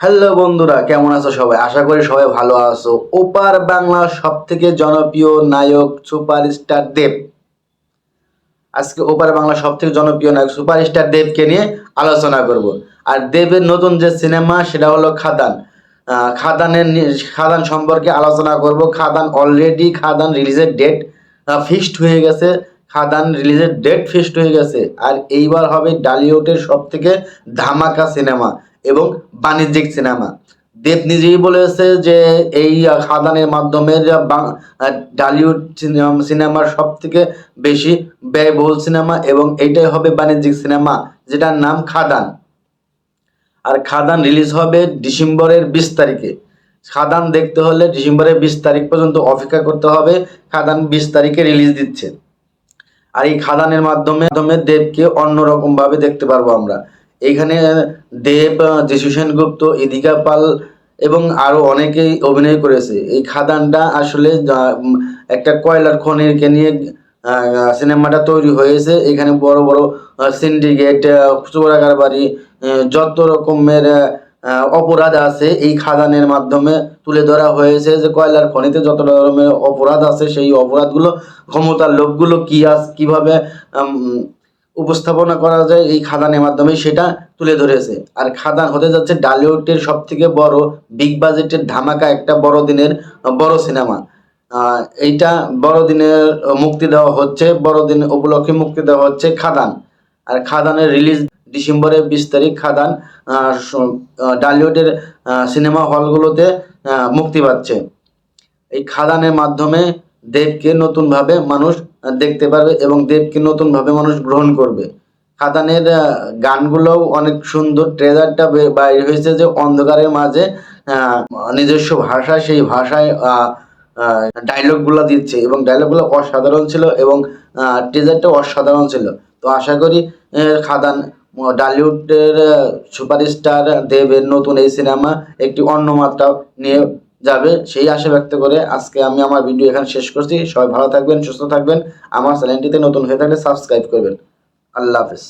Hello বন্ধুরা, কেমন আছো সবাই? আশা করি সবাই ভালো আছো। ওপার বাংলার সব থেকে জনপ্রিয় নায়ক সুপারস্টার দেব। আজকে ওপার বাংলার সব থেকে জনপ্রিয় নায়ক সুপারস্টার দেবকে নিয়ে আলোচনা করব। আর দেবের নতুন যে সিনেমা, সেটা হলো খাদান। খাদানের খাদান সম্পর্কে আলোচনা করব। খাদান অলরেডি খাদান রিলিজের ডেট ফিক্সড হয়ে গেছে। খাদান রিলিজের ডেট ফিক্সড হয়ে গেছে। আর এইবার হবে ডালিউডের সব থেকে ধামাকা সিনেমা। এবং বাণিজ্যিক সিনেমা। দেব নিজেই বলেছে যে এই খাদানের মাধ্যমে ডালিউড সিনেমা- সিনেমার সব থেকে বেশি ব্যয়বহুল সিনেমা এবং এটাই হবে বাণিজ্যিক সিনেমা, যেটার নাম খাদান। আর খাদান রিলিজ হবে ডিসেম্বরের বিশ তারিখে। খাদান দেখতে হলে ডিসেম্বরের বিশ তারিখ পর্যন্ত অপেক্ষা করতে হবে, খাদান বিশ তারিখে রিলিজ দিচ্ছে। আর এই খাদানের মাধ্যমে মাধ্যমে দেবকে অন্যরকম ভাবে দেখতে পারব আমরা। এইখানে দেব, যিশু সেনগুপ্ত, ইদিকা পাল এবং আরও অনেকেই অভিনয় করেছে। এই খাদানটা আসলে একটা কয়লার খনিকে নিয়ে সিনেমাটা তৈরি হয়েছে। এখানে বড় বড় সিন্ডিকেট চোরাকার বাড়ি যত রকমের অপরাধ আছে, এই খাদানের মাধ্যমে তুলে ধরা হয়েছে যে কয়লার খনিতে যত রকমের অপরাধ আছে, সেই অপরাধগুলো, ক্ষমতার লোকগুলো কি আস কীভাবে উপস্থাপনা করা যায় এই খাদানের মাধ্যমে সেটা তুলে ধরেছে। আর খাদান হতে যাচ্ছে ডালিউডের সব থেকে বড় বিগ বাজেটের ধামাকা একটা বড় দিনের, বড় সিনেমা। এইটা বড়দিনের মুক্তি দেওয়া হচ্ছে বড়দিন উপলক্ষে মুক্তি দেওয়া হচ্ছে খাদান। আর খাদানের রিলিজ ডিসেম্বরের বিশ তারিখ খাদান ডালিউডের সিনেমা হলগুলোতে মুক্তি পাচ্ছে। এই খাদানের মাধ্যমে দেবকে নতুনভাবে মানুষ দেখতে পারবে এবং দেবকে নতুনভাবে মানুষ গ্রহণ করবে। খাদানের গানগুলোও অনেক সুন্দর ট্রেজারটা বাইর হয়েছে যে অন্ধকারের মাঝে নিজস্ব ভাষা সেই ভাষায় ডায়লগগুলো দিচ্ছে এবং ডায়লগগুলো অসাধারণ ছিল এবং ট্রেজারটা অসাধারণ ছিল। তো আশা করি খাদান, ডালিউডের সুপারস্টার দেবের নতুন এই সিনেমা একটি অন্য মাত্রা নিয়ে যাবে, সেই আশা ব্যক্ত করে আজকে আমি আমার ভিডিও এখানে শেষ করছি। সবাই ভালো থাকবেন, সুস্থ থাকবেন। আমার চ্যানেলটিতে নতুন হয়ে থাকলে সাবস্ক্রাইব করবেন। আল্লাহ হাফেজ।